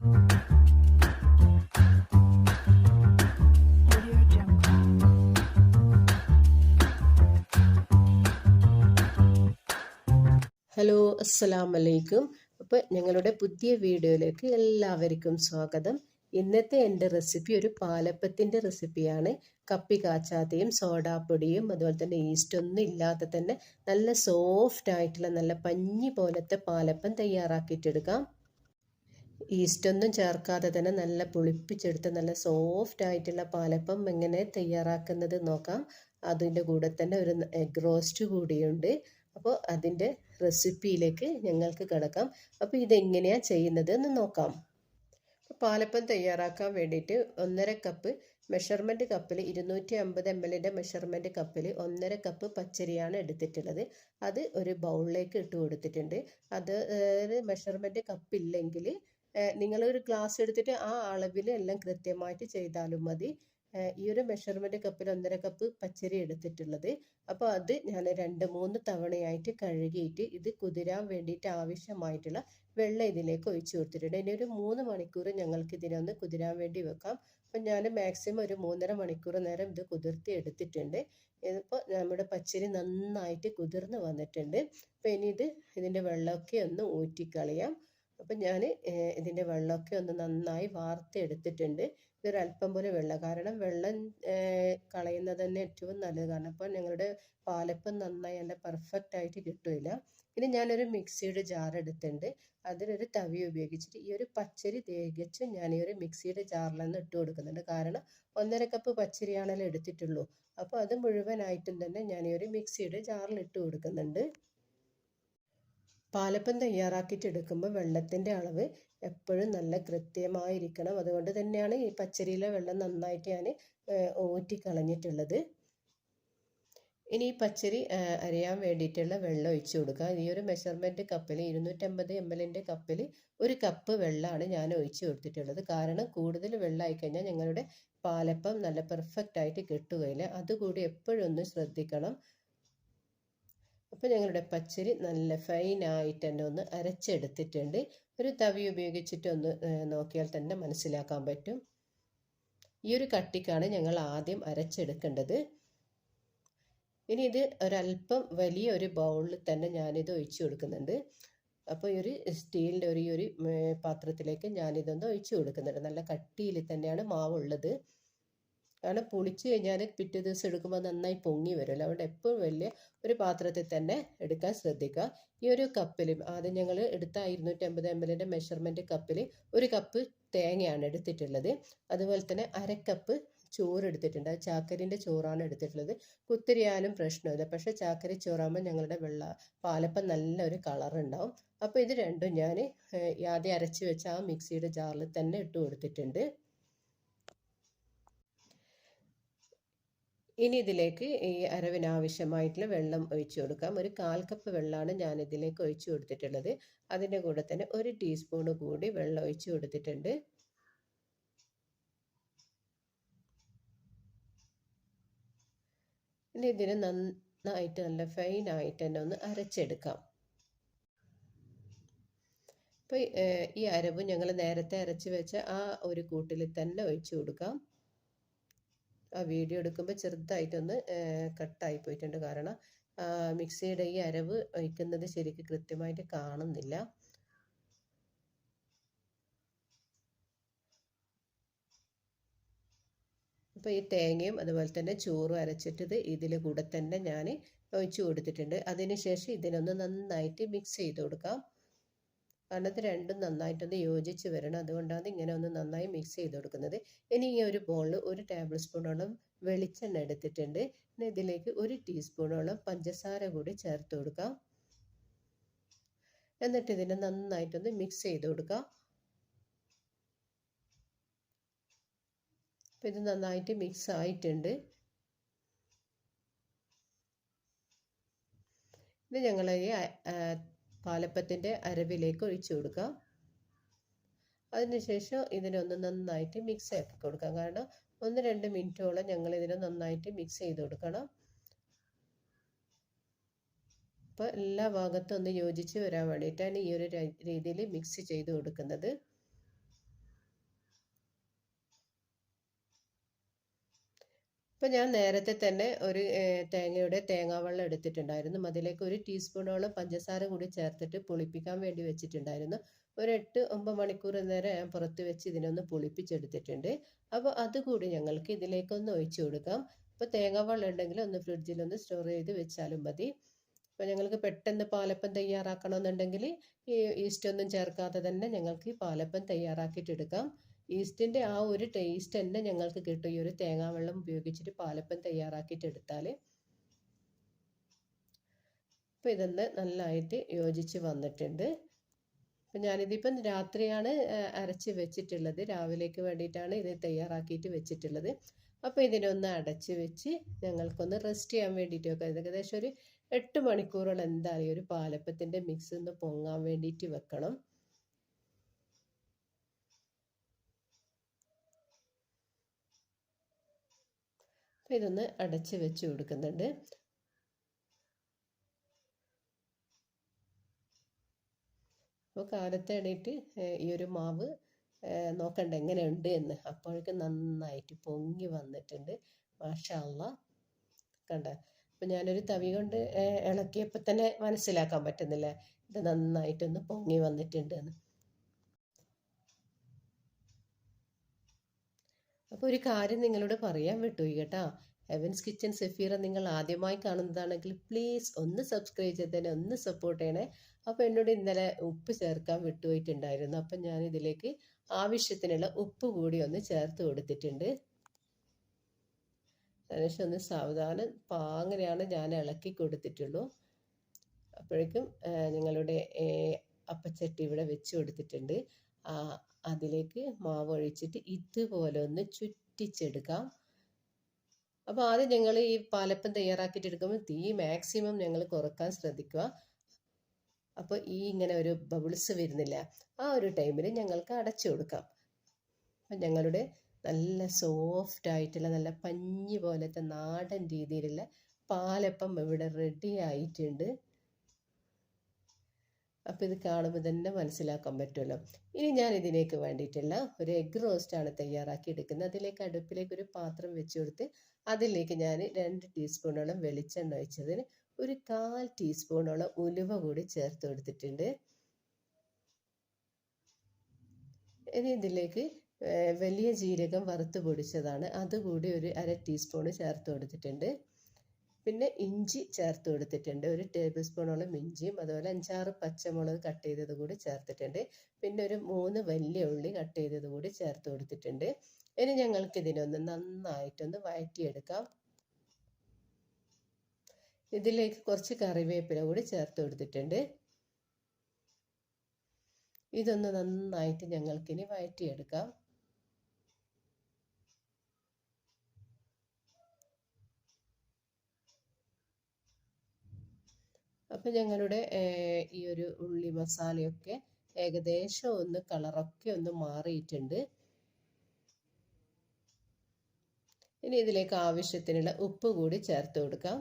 Hello അസ്സലാം വലൈക്കും അപ്പോൾ ഞങ്ങളുടെ പുതിയ വീഡിയോയിലേക്ക് എല്ലാവർക്കും സ്വാഗതം. ഇന്നത്തെ എന്റെ റെസിപ്പി ഒരു പാലപ്പത്തിന്റെ റെസിപ്പിയാണ് കപ്പി കാച്ചാത്തയും സോഡാപ്പൊടിയും അതുപോലെ തന്നെ ഈസ്റ്റ് ഒന്നും ഇല്ലാതെ തന്നെ നല്ല സോഫ്റ്റ് ആയിട്ടുള്ള നല്ല പഞ്ഞി പോലത്തെ പാലപ്പം തയ്യാറാക്കിയിട്ടെടുക്കാം. ഈസ്റ്റ് ഒന്നും ചേർക്കാതെ തന്നെ നല്ല പുളിപ്പിച്ചെടുത്ത് നല്ല സോഫ്റ്റ് ആയിട്ടുള്ള പാലപ്പം എങ്ങനെ തയ്യാറാക്കുന്നത് നോക്കാം. അതിന്റെ കൂടെ തന്നെ ഒരു എഗ് റോസ്റ്റ് കൂടിയുണ്ട്. അപ്പോൾ അതിന്റെ റെസിപ്പിയിലേക്ക് ഞങ്ങൾക്ക് കിടക്കാം. അപ്പോൾ ഇതെങ്ങനെയാണ് ചെയ്യുന്നത് എന്ന് നോക്കാം. പാലപ്പം തയ്യാറാക്കാൻ വേണ്ടിയിട്ട് ഒന്നര കപ്പ് മെഷർമെന്റ് കപ്പിൽ ഇരുന്നൂറ്റി അമ്പത് എം എല്ലിന്റെ മെഷർമെന്റ് കപ്പിൽ ഒന്നര കപ്പ് പച്ചരിയാണ് എടുത്തിട്ടുള്ളത്. അത് ഒരു ബൗളിലേക്ക് ഇട്ട് കൊടുത്തിട്ടുണ്ട്. അത് മെഷർമെന്റ് കപ്പില്ലെങ്കിൽ നിങ്ങളൊരു ഗ്ലാസ് എടുത്തിട്ട് ആ അളവിൽ എല്ലാം കൃത്യമായിട്ട് ചെയ്താലും മതി. ഈ ഒരു മെഷർമെന്റ് കപ്പിൽ ഒന്നര കപ്പ് പച്ചരി എടുത്തിട്ടുള്ളത്. അപ്പോൾ അത് ഞാൻ രണ്ട് മൂന്ന് തവണയായിട്ട് കഴുകിയിട്ട് ഇത് കുതിരാൻ വേണ്ടിയിട്ട് ആവശ്യമായിട്ടുള്ള വെള്ളം ഇതിലേക്ക് ഒഴിച്ചു കൊടുത്തിട്ടുണ്ട്. ഇനി ഒരു മൂന്ന് മണിക്കൂർ ഞങ്ങൾക്ക് ഇതിനൊന്ന് കുതിരാൻ വേണ്ടി വെക്കാം. അപ്പം ഞാൻ മാക്സിമം ഒരു മൂന്നര മണിക്കൂർ നേരം ഇത് കുതിർത്തി എടുത്തിട്ടുണ്ട്. ഇതിപ്പോൾ നമ്മുടെ പച്ചരി നന്നായിട്ട് കുതിർന്ന് വന്നിട്ടുണ്ട്. അപ്പോൾ ഇനി ഇത് ഇതിന്റെ വെള്ളമൊക്കെ ഒന്ന് ഊറ്റിക്കളയാം. അപ്പം ഞാൻ ഇതിന്റെ വെള്ളമൊക്കെ ഒന്ന് നന്നായി വാർത്തെടുത്തിട്ടുണ്ട്. ഇതൊരല്പം പോലെ വെള്ളം. കാരണം വെള്ളം കളയുന്നത് തന്നെ ഏറ്റവും നല്ലത്. കാരണം അപ്പോൾ ഞങ്ങളുടെ പാലപ്പം നന്നായി നല്ല പെർഫെക്റ്റ് ആയിട്ട് കിട്ടില്ല പിന്നെ ഞാനൊരു മിക്സിയുടെ ജാർ എടുത്തിട്ടുണ്ട്. അതിലൊരു തവി ഉപയോഗിച്ചിട്ട് ഈ ഒരു പച്ചരി തേകിച്ച് ഞാൻ ഈ ഒരു മിക്സിയുടെ ജാറിൽ ഇട്ട് കൊടുക്കുന്നുണ്ട്. കാരണം ഒന്നര കപ്പ് പച്ചരിയാണല്ലോ എടുത്തിട്ടുള്ളൂ. അപ്പോൾ അത് മുഴുവനായിട്ടും തന്നെ ഞാൻ ഈ ഒരു മിക്സിയുടെ ജാറിൽ ഇട്ട് കൊടുക്കുന്നുണ്ട്. പാലപ്പം തയ്യാറാക്കിയിട്ട് എടുക്കുമ്പോൾ വെള്ളത്തിന്റെ അളവ് എപ്പോഴും നല്ല കൃത്യമായിരിക്കണം. അതുകൊണ്ട് തന്നെയാണ് ഈ പച്ചരിയിലെ വെള്ളം നന്നായിട്ട് ഞാൻ ഊറ്റി കളഞ്ഞിട്ടുള്ളത്. ഇനി ഈ പച്ചരി അരയാൻ വേണ്ടിയിട്ടുള്ള വെള്ളം ഒഴിച്ചു കൊടുക്കുക. ഈ ഒരു മെഷർമെന്റ് കപ്പിൽ ഇരുന്നൂറ്റമ്പത് എം എല്ലിന്റെ കപ്പിൽ ഒരു കപ്പ് വെള്ളമാണ് ഞാൻ ഒഴിച്ചു കൊടുത്തിട്ടുള്ളത്. കാരണം കൂടുതൽ വെള്ളമായി കഴിഞ്ഞാൽ ഞങ്ങളുടെ പാലപ്പം നല്ല പെർഫെക്റ്റ് ആയിട്ട് കിട്ടുകയില്ല. അതുകൂടി എപ്പോഴും ഒന്ന് ശ്രദ്ധിക്കണം. അപ്പോൾ ഞങ്ങളുടെ പച്ചരി നല്ല ഫൈനായിട്ട് തന്നെ ഒന്ന് അരച്ചെടുത്തിട്ടുണ്ട്. ഒരു തവി ഉപയോഗിച്ചിട്ട് ഒന്ന് നോക്കിയാൽ തന്നെ മനസ്സിലാക്കാൻ പറ്റും. ഈ ഒരു കട്ടിക്കാണ് ഞങ്ങൾ ആദ്യം അരച്ചെടുക്കേണ്ടത്. ഇനി ഇത് ഒരല്പം വലിയ ഒരു ബൗളിൽ തന്നെ ഞാനിത് ഒഴിച്ചു കൊടുക്കുന്നുണ്ട്. അപ്പോൾ ഈ ഒരു സ്റ്റീലിന്റെ ഒരു ഈ ഒരു പാത്രത്തിലേക്ക് ഞാനിതൊന്ന് ഒഴിച്ചു കൊടുക്കുന്നുണ്ട്. നല്ല കട്ടിയിൽ തന്നെയാണ് മാവുള്ളത്. കാരണം പുളിച്ച് കഴിഞ്ഞാൽ പിറ്റേ ദിവസം എടുക്കുമ്പോൾ നന്നായി പൊങ്ങി വരുമല്ലോ അതുകൊണ്ട് എപ്പോഴും വലിയ ഒരു പാത്രത്തിൽ തന്നെ എടുക്കാൻ ശ്രദ്ധിക്കുക. ഈ ഒരു കപ്പിൽ ആദ്യം ഞങ്ങൾ എടുത്ത ഇരുന്നൂറ്റമ്പത് എം എല്ലിന്റെ മെഷർമെന്റ് കപ്പിൽ ഒരു കപ്പ് തേങ്ങയാണ് എടുത്തിട്ടുള്ളത്. അതുപോലെ തന്നെ അരക്കപ്പ് കപ്പ് ചോറ് എടുത്തിട്ടുണ്ട്. അത് ചാക്കരിന്റെ ചോറാണ് എടുത്തിട്ടുള്ളത്. കുത്തിരിയാലും പ്രശ്നമില്ല. പക്ഷേ ചാക്കരി ചോറാകുമ്പോൾ ഞങ്ങളുടെ വെള്ള പാലപ്പം നല്ലൊരു കളർ ഉണ്ടാവും. അപ്പോൾ ഇത് രണ്ടും ഞാൻ ആദ്യം അരച്ച് വെച്ച ആ മിക്സിയുടെ ജാറിൽ തന്നെ ഇട്ട് കൊടുത്തിട്ടുണ്ട്. ഇനി ഇതിലേക്ക് ഈ അരവിന് ആവശ്യമായിട്ടുള്ള വെള്ളം ഒഴിച്ചു കൊടുക്കാം. ഒരു കാൽ കപ്പ് വെള്ളമാണ് ഞാൻ ഇതിലേക്ക് ഒഴിച്ചു കൊടുത്തിട്ടുള്ളത്. അതിന്റെ കൂടെ തന്നെ ഒരു ടീസ്പൂണ് കൂടി വെള്ളം ഒഴിച്ചു കൊടുത്തിട്ടുണ്ട്. ഇനി ഇതിനെ നന്നായിട്ട് നല്ല ഫൈനായിട്ട് തന്നെ ഒന്ന് അരച്ചെടുക്കാം. അപ്പോൾ ഈ അരവ് ഞങ്ങൾ നേരത്തെ അരച്ച് വെച്ച ആ ഒരു കൂട്ടിൽ തന്നെ ഒഴിച്ചു കൊടുക്കാം. ആ വീഡിയോ എടുക്കുമ്പോൾ ചെറുതായിട്ടൊന്ന് കട്ടായി പോയിട്ടുണ്ട്. കാരണം മിക്സിയുടെ ഈ അരവ് ഒഴിക്കുന്നത് ശരിക്ക് കൃത്യമായിട്ട് കാണുന്നില്ല. അപ്പോൾ ഈ തേങ്ങയും അതുപോലെ തന്നെ ചോറും അരച്ചിട്ടത് ഇതിൽ കൂടെ തന്നെ ഞാൻ ഒഴിച്ചു കൊടുത്തിട്ടുണ്ട്. അതിനുശേഷം ഇതിനൊന്ന് നന്നായിട്ട് മിക്സ് ചെയ്ത് കൊടുക്കാം. കാരണം ഇത് രണ്ടും നന്നായിട്ടൊന്ന് യോജിച്ച് വരണം. അതുകൊണ്ടാണ് ഇങ്ങനെ ഒന്ന് നന്നായി മിക്സ് ചെയ്ത് കൊടുക്കുന്നത്. ഇനി ഈ ഒരു ബോളിൽ ഒരു ടേബിൾ സ്പൂണോളം വെളിച്ചെണ്ണ എടുത്തിട്ടുണ്ട്. ഇനി ഇതിലേക്ക് ഒരു ടീസ്പൂണോളം പഞ്ചസാര കൂടി ചേർത്ത് കൊടുക്കാം. എന്നിട്ട് ഇതിനെ നന്നായിട്ടൊന്ന് മിക്സ് ചെയ്ത് കൊടുക്കാം. ഇത് നന്നായിട്ട് മിക്സ് ആയിട്ടുണ്ട്. ഇത് ഞങ്ങൾ ഈ പാലപ്പത്തിന്റെ അരവിലേക്ക് ഒഴിച്ചു കൊടുക്കുക. അതിനുശേഷം ഇതിനെ ഒന്ന് നന്നായിട്ട് മിക്സ് ആക്കി കൊടുക്കാം. കാരണം ഒന്ന് രണ്ട് മിനിറ്റോളം ഞങ്ങൾ ഇതിനെ നന്നായിട്ട് മിക്സ് ചെയ്ത് കൊടുക്കണം. അപ്പോൾ എല്ലാ ഭാഗത്തും ഒന്ന് യോജിച്ച് വരാൻ വേണ്ടിയിട്ടാണ് ഈ ഒരു രീതിയിൽ മിക്സ് ചെയ്ത് കൊടുക്കുന്നത്. ഇപ്പം ഞാൻ നേരത്തെ തന്നെ ഒരു തേങ്ങയുടെ തേങ്ങാവെള്ളം എടുത്തിട്ടുണ്ടായിരുന്നു. അതിലേക്ക് ഒരു ടീസ്പൂണോളം പഞ്ചസാര കൂടി ചേർത്തിട്ട് പുളിപ്പിക്കാൻ വേണ്ടി വെച്ചിട്ടുണ്ടായിരുന്നു. ഒരു എട്ട് ഒമ്പത് മണിക്കൂർ നേരം ഞാൻ പുറത്ത് വെച്ച് ഇതിനൊന്ന് പുളിപ്പിച്ചെടുത്തിട്ടുണ്ട്. അപ്പോൾ അതുകൂടി ഞങ്ങൾക്ക് ഇതിലേക്കൊന്ന് ഒഴിച്ചു കൊടുക്കാം. അപ്പോൾ തേങ്ങാവെള്ളം ഉണ്ടെങ്കിൽ ഒന്ന് ഫ്രിഡ്ജിലൊന്ന് സ്റ്റോർ ചെയ്ത് വെച്ചാലും മതി. അപ്പോൾ ഞങ്ങൾക്ക് പെട്ടെന്ന് പാലപ്പം തയ്യാറാക്കണമെന്നുണ്ടെങ്കിൽ ഈ ഈസ്റ്റ് ഒന്നും ചേർക്കാതെ തന്നെ ഞങ്ങൾക്ക് ഈ പാലപ്പം തയ്യാറാക്കിയിട്ട് എടുക്കാം. ഈസ്റ്റിന്റെ ആ ഒരു ടേസ്റ്റ് തന്നെ ഞങ്ങൾക്ക് കിട്ടും. ഈ ഒരു തേങ്ങാവെള്ളം ഉപയോഗിച്ചിട്ട് പാലപ്പം തയ്യാറാക്കിയിട്ട് എടുത്താൽ അപ്പോൾ ഇതൊന്ന് നല്ലതായിട്ട് യോജിച്ച് വന്നിട്ടുണ്ട്. അപ്പം ഞാനിതിപ്പം രാത്രിയാണ് അരച്ച് വെച്ചിട്ടുള്ളത്. രാവിലേക്ക് വേണ്ടിയിട്ടാണ് ഇത് തയ്യാറാക്കിയിട്ട് വെച്ചിട്ടുള്ളത്. അപ്പോൾ ഇതിനൊന്ന് അടച്ച് വെച്ച് ഞങ്ങൾക്കൊന്ന് റെസ്റ്റ് ചെയ്യാൻ വേണ്ടിയിട്ട് വെക്കാം ഏകദേശം ഒരു എട്ട് മണിക്കൂറോളം എന്തായാലും ഒരു പാലപ്പത്തിന്റെ മിക്സ് ഒന്ന് പൊങ്ങാൻ വേണ്ടിയിട്ട് വെക്കണം. അപ്പോൾ ഇതൊന്ന് അടച്ച് വെച്ച് കൊടുക്കുന്നുണ്ട്. അപ്പോൾ കാലത്തെ ഇടയിട്ട് ഈ ഒരു മാവ് നോക്കണ്ട എങ്ങനെയുണ്ട് എന്ന്. അപ്പോഴേക്കും നന്നായിട്ട് പൊങ്ങി വന്നിട്ടുണ്ട്. മാഷാള്ള കണ്ട അപ്പം ഞാനൊരു തവി കൊണ്ട് ഇളക്കിയപ്പോൾ തന്നെ മനസ്സിലാക്കാൻ പറ്റുന്നില്ല. ഇത് നന്നായിട്ടൊന്ന് പൊങ്ങി വന്നിട്ടുണ്ട് എന്ന്. അപ്പോൾ ഒരു കാര്യം നിങ്ങളോട് പറയാൻ വിട്ടുപോയി കേട്ടോ ഹെവൻസ് കിച്ചൻ സെഫീറ നിങ്ങൾ ആദ്യമായി കാണുന്നതാണെങ്കിൽ പ്ലീസ് ഒന്ന് സബ്സ്ക്രൈബ് ചെയ്തേനെ ഒന്ന് സപ്പോർട്ട് ചെയ്യണേ. അപ്പോൾ എന്നോട് ഇന്നലെ ഉപ്പ് ചേർക്കാൻ വിട്ടുപോയിട്ടുണ്ടായിരുന്നു. അപ്പം ഞാൻ ഇതിലേക്ക് ആവശ്യത്തിനുള്ള ഉപ്പ് കൂടി ഒന്ന് ചേർത്ത് കൊടുത്തിട്ടുണ്ട്. അതിനുശേഷം ഒന്ന് സാവധാനം പാങ്ങനെയാണ് ഞാൻ ഇളക്കി കൊടുത്തിട്ടുള്ളൂ. അപ്പോഴേക്കും നിങ്ങളുടെ അപ്പച്ചട്ടി ഇവിടെ വെച്ച് കൊടുത്തിട്ടുണ്ട്. അതിലേക്ക് മാവ് ഒഴിച്ചിട്ട് ഇതുപോലെ ഒന്ന് ചുറ്റിച്ചെടുക്കാം. അപ്പോൾ ആദ്യം ഞങ്ങൾ ഈ പാലപ്പം തയ്യാറാക്കിയിട്ട് എടുക്കുമ്പോൾ തീ മാക്സിമം ഞങ്ങൾ കുറയ്ക്കാൻ ശ്രദ്ധിക്കുക. അപ്പോൾ ഈ ഇങ്ങനെ ഒരു ബബിൾസ് വരുന്നില്ല. ആ ഒരു ടൈമിൽ ഞങ്ങൾക്ക് അടച്ചു കൊടുക്കാം. അപ്പം ഞങ്ങളുടെ നല്ല സോഫ്റ്റ് ആയിട്ടുള്ള നല്ല പഞ്ഞി പോലത്തെ നാടൻ രീതിയിലുള്ള പാലപ്പം ഇവിടെ റെഡി ആയിട്ടുണ്ട്. അപ്പോൾ ഇത് കാണുമ്പോൾ തന്നെ മനസ്സിലാക്കാൻ പറ്റുമല്ലോ. ഇനി ഞാൻ ഇതിലേക്ക് വേണ്ടിയിട്ടുള്ള ഒരു എഗ് റോസ്റ്റാണ് തയ്യാറാക്കി എടുക്കുന്നത്. അതിലേക്ക് അടുപ്പിലേക്ക് ഒരു പാത്രം വെച്ച് കൊടുത്ത് അതിലേക്ക് ഞാൻ രണ്ട് ടീസ്പൂണോളം വെളിച്ചെണ്ണ ഒഴിച്ചതിന് ഒരു കാൽ ടീസ്പൂണോളം ഉലുവ കൂടി ചേർത്ത് കൊടുത്തിട്ടുണ്ട്. ഇനി ഇതിലേക്ക് വലിയ ജീരകം വറുത്ത് പൊടിച്ചതാണ്. അതുകൂടി ഒരു അര ടീസ്പൂണ് ചേർത്ത് കൊടുത്തിട്ടുണ്ട്. പിന്നെ ഇഞ്ചി ചേർത്ത് കൊടുത്തിട്ടുണ്ട്. ഒരു ടേബിൾ സ്പൂണോളം ഇഞ്ചിയും അതുപോലെ അഞ്ചാറ് പച്ചമുളക് കട്ട് ചെയ്തത് കൂടി ചേർത്തിട്ടുണ്ട്. പിന്നെ ഒരു മൂന്ന് വലിയ ഉള്ളി കട്ട് ചെയ്തത് കൂടി ചേർത്ത് കൊടുത്തിട്ടുണ്ട്. ഇനി ഞങ്ങൾക്ക് ഇതിനൊന്ന് നന്നായിട്ടൊന്ന് വഴറ്റിയെടുക്കാം. ഇതിലേക്ക് കുറച്ച് കറിവേപ്പില കൂടി ചേർത്ത് കൊടുത്തിട്ടുണ്ട്. ഇതൊന്ന് നന്നായിട്ട് ഞങ്ങൾക്കിനി വഴറ്റിയെടുക്കാം. അപ്പം ഞങ്ങളുടെ ഈ ഒരു ഉള്ളി മസാലയൊക്കെ ഏകദേശം ഒന്ന് കളറൊക്കെ ഒന്ന് മാറിയിട്ടുണ്ട്. ഇനി ഇതിലേക്ക് ആവശ്യത്തിനുള്ള ഉപ്പ് കൂടി ചേർത്ത് കൊടുക്കാം.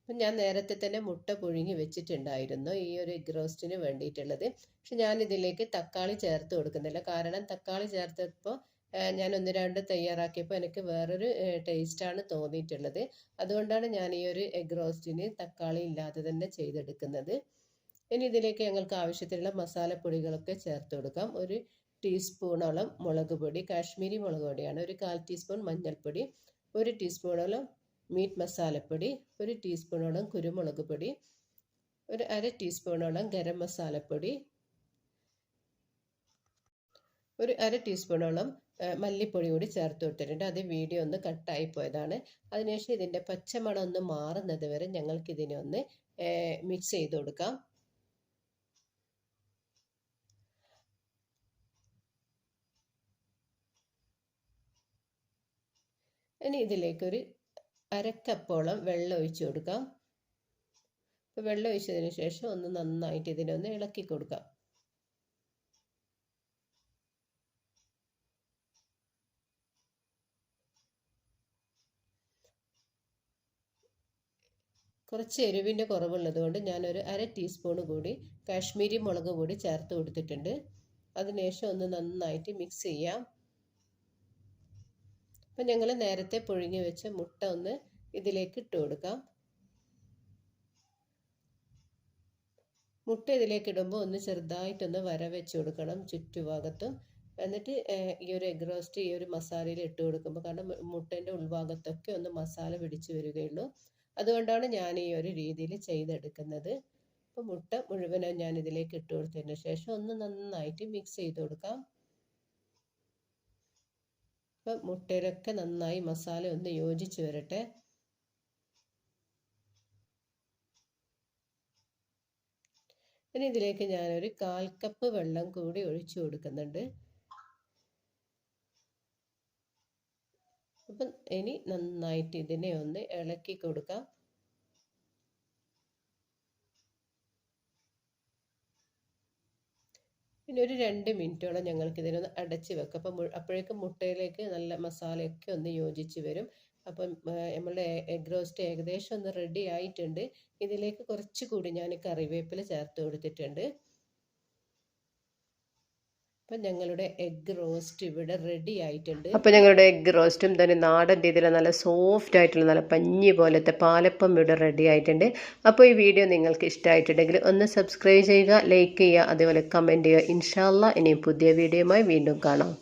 അപ്പം ഞാൻ നേരത്തെ തന്നെ മുട്ട പുഴുങ്ങി വെച്ചിട്ടുണ്ടായിരുന്നു ഈ ഒരു എഗ് റോസ്റ്റിന് വേണ്ടിയിട്ടുള്ളത്. പക്ഷെ ഞാൻ ഇതിലേക്ക് തക്കാളി ചേർത്ത് കൊടുക്കുന്നില്ല. കാരണം തക്കാളി ചേർത്തപ്പോൾ ഞാൻ ഒന്ന് രണ്ട് തയ്യാറാക്കിയപ്പോൾ എനിക്ക് വേറൊരു ടേസ്റ്റാണ് തോന്നിയിട്ടുള്ളത്. അതുകൊണ്ടാണ് ഞാൻ ഈ ഒരു എഗ് റോസ്റ്റിന് തക്കാളി ഇല്ലാതെ തന്നെ ചെയ്തെടുക്കുന്നത്. ഇനി ഇതിലേക്ക് ഞങ്ങൾക്ക് ആവശ്യത്തിനുള്ള മസാലപ്പൊടികളൊക്കെ ചേർത്ത് കൊടുക്കാം. ഒരു ടീസ്പൂണോളം മുളക് പൊടി കാശ്മീരി മുളക് പൊടിയാണ്. ഒരു കാൽ ടീസ്പൂൺ മഞ്ഞൾപ്പൊടി ഒരു ടീസ്പൂണോളം മീറ്റ് മസാലപ്പൊടി ഒരു ടീസ്പൂണോളം കുരുമുളക് പൊടി ഒരു അര ടീസ്പൂണോളം ഗരം മസാലപ്പൊടി ഒരു അര ടീസ്പൂണോളം മല്ലിപ്പൊടി കൂടി ചേർത്ത് കൊടുത്തിട്ടുണ്ട്. അത് വീഡിയോ ഒന്ന് കട്ടായി പോയതാണ്. അതിനുശേഷം ഇതിന്റെ പച്ചമണം ഒന്ന് മാറുന്നത് വരെ ഞങ്ങൾക്ക് ഇതിനെ ഒന്ന് മിക്സ് ചെയ്ത് കൊടുക്കാം. ഇനി ഇതിലേക്കൊരു അരക്കപ്പോളം വെള്ളം ഒഴിച്ചു കൊടുക്കാം. വെള്ളം ഒഴിച്ചതിന് ശേഷം ഒന്ന് നന്നായിട്ട് ഇതിനെ ഒന്ന് ഇളക്കി കൊടുക്കാം. കുറച്ച് എരിവിന്റെ കുറവുള്ളത് കൊണ്ട് ഞാനൊരു അര ടീസ്പൂൺ കൂടി കാശ്മീരി മുളക് കൂടി ചേർത്ത് കൊടുത്തിട്ടുണ്ട്. അതിനുശേഷം ഒന്ന് നന്നായിട്ട് മിക്സ് ചെയ്യാം. അപ്പം ഞങ്ങൾ നേരത്തെ പുഴുങ്ങി വെച്ച മുട്ട ഒന്ന് ഇതിലേക്ക് ഇട്ട് കൊടുക്കാം. മുട്ട ഇതിലേക്ക് ഇടുമ്പോൾ ഒന്ന് ചെറുതായിട്ടൊന്ന് വര വെച്ച് കൊടുക്കണം ചുറ്റുഭാഗത്തും. എന്നിട്ട് ഈ ഒരു എഗ് റോസ്റ്റ് ഈ ഒരു മസാലയിൽ ഇട്ട് കൊടുക്കുമ്പോൾ കാരണം മുട്ടേന്റെ ഉൾഭാഗത്തൊക്കെ ഒന്ന് മസാല പിടിച്ച് വരികയുള്ളൂ. അതുകൊണ്ടാണ് ഞാൻ ഈ ഒരു രീതിയിൽ ചെയ്തെടുക്കുന്നത്. അപ്പോൾ മുട്ട മുഴുവനും ഞാൻ ഇതിലേക്ക് ഇട്ട് കൊടുത്തതിന് ശേഷം ഒന്ന് നന്നായിട്ട് മിക്സ് ചെയ്ത് കൊടുക്കാം. അപ്പം മുട്ടയിലൊക്കെ നന്നായി മസാല ഒന്ന് യോജിച്ച് വരട്ടെ. ഇനി ഇതിലേക്ക് ഞാനൊരു കാൽ കപ്പ് വെള്ളം കൂടി ഒഴിച്ചു കൊടുക്കുന്നുണ്ട്. അപ്പം ഇനി നന്നായിട്ട് ഇതിനെ ഒന്ന് ഇളക്കി കൊടുക്കാം. പിന്നെ ഒരു രണ്ട് മിനിറ്റോളം ഞങ്ങൾക്ക് ഇതിനൊന്ന് അടച്ച് വെക്കാം. അപ്പം അപ്പോഴേക്കും മുട്ടയിലേക്ക് നല്ല മസാലയൊക്കെ ഒന്ന് യോജിച്ച് വരും. അപ്പം നമ്മളുടെ എഗ് റോസ്റ്റ് ഏകദേശം ഒന്ന് റെഡി ആയിട്ടുണ്ട്. ഇതിലേക്ക് കുറച്ചുകൂടി ഞാൻ കറിവേപ്പില ചേർത്ത് കൊടുത്തിട്ടുണ്ട്. അപ്പം ഞങ്ങളുടെ എഗ്ഗ് റോസ്റ്റ് ഇവിടെ റെഡി ആയിട്ടുണ്ട്. അപ്പോൾ ഞങ്ങളുടെ എഗ്ഗ് റോസ്റ്റും തന്നെ നാടൻ രീതിയിൽ നല്ല സോഫ്റ്റ് ആയിട്ടുള്ള നല്ല പഞ്ഞി പോലത്തെ പാലപ്പം ഇവിടെ റെഡി ആയിട്ടുണ്ട്. അപ്പോൾ ഈ വീഡിയോ നിങ്ങൾക്ക് ഇഷ്ടമായിട്ടുണ്ടെങ്കിൽ ഒന്ന് സബ്സ്ക്രൈബ് ചെയ്യുക ലൈക്ക് ചെയ്യുക അതേപോലെ കമന്റ് ചെയ്യുക. ഇൻഷാല്ല ഇനി പുതിയ വീഡിയോയുമായി വീണ്ടും കാണാം.